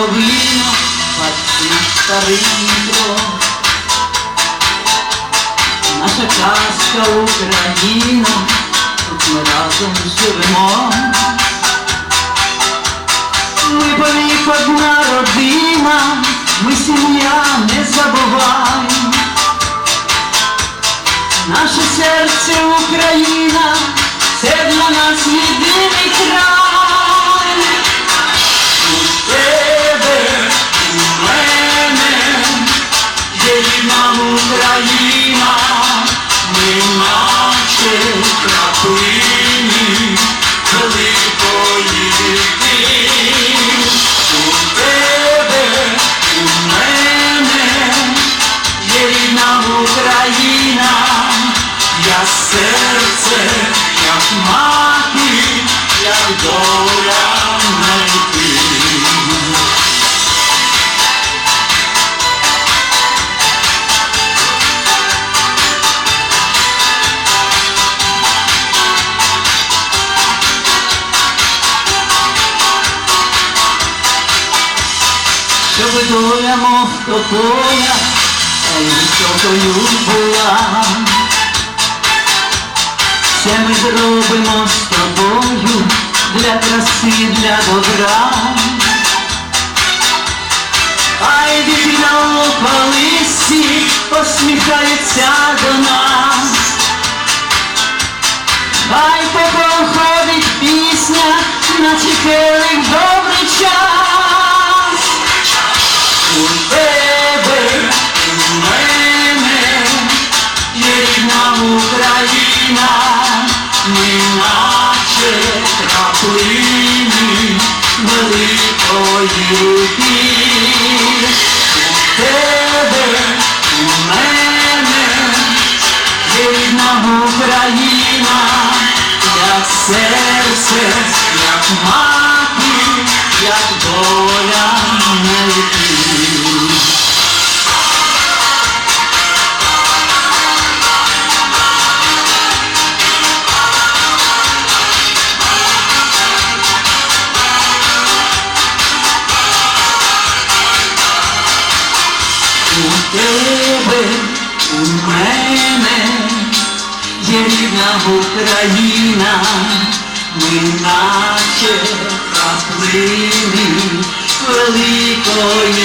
буковина, бачи старий Дніпро. Наша казка Україна, тут ми разом живемо. Ми повік одна родина, ми сім'я, не забувай. Наше серце Україна, це для нас єдиний край. У тебе, у мене є рідна Україна, я серце, як мати, як доля Щоб доля мов тополя, та й високою була. Все ми зробимо з тобою для краси, для добра. Хай дитина у колисі посміхається до нас. Хай походить пісня, наче наче краплині великої ріки. У тебе, у мене рідна Україна, як серце, як мати, як доля знайти. Тебе, у мене є рідна Україна, ми наче краплини великої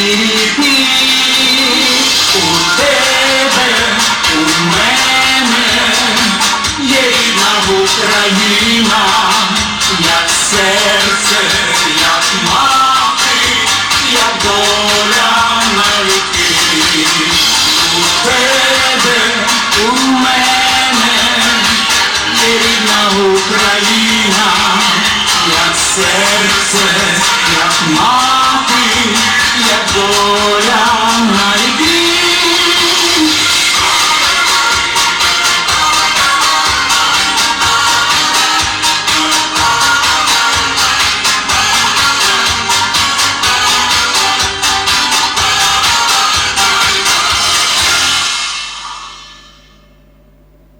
Україна, як серце,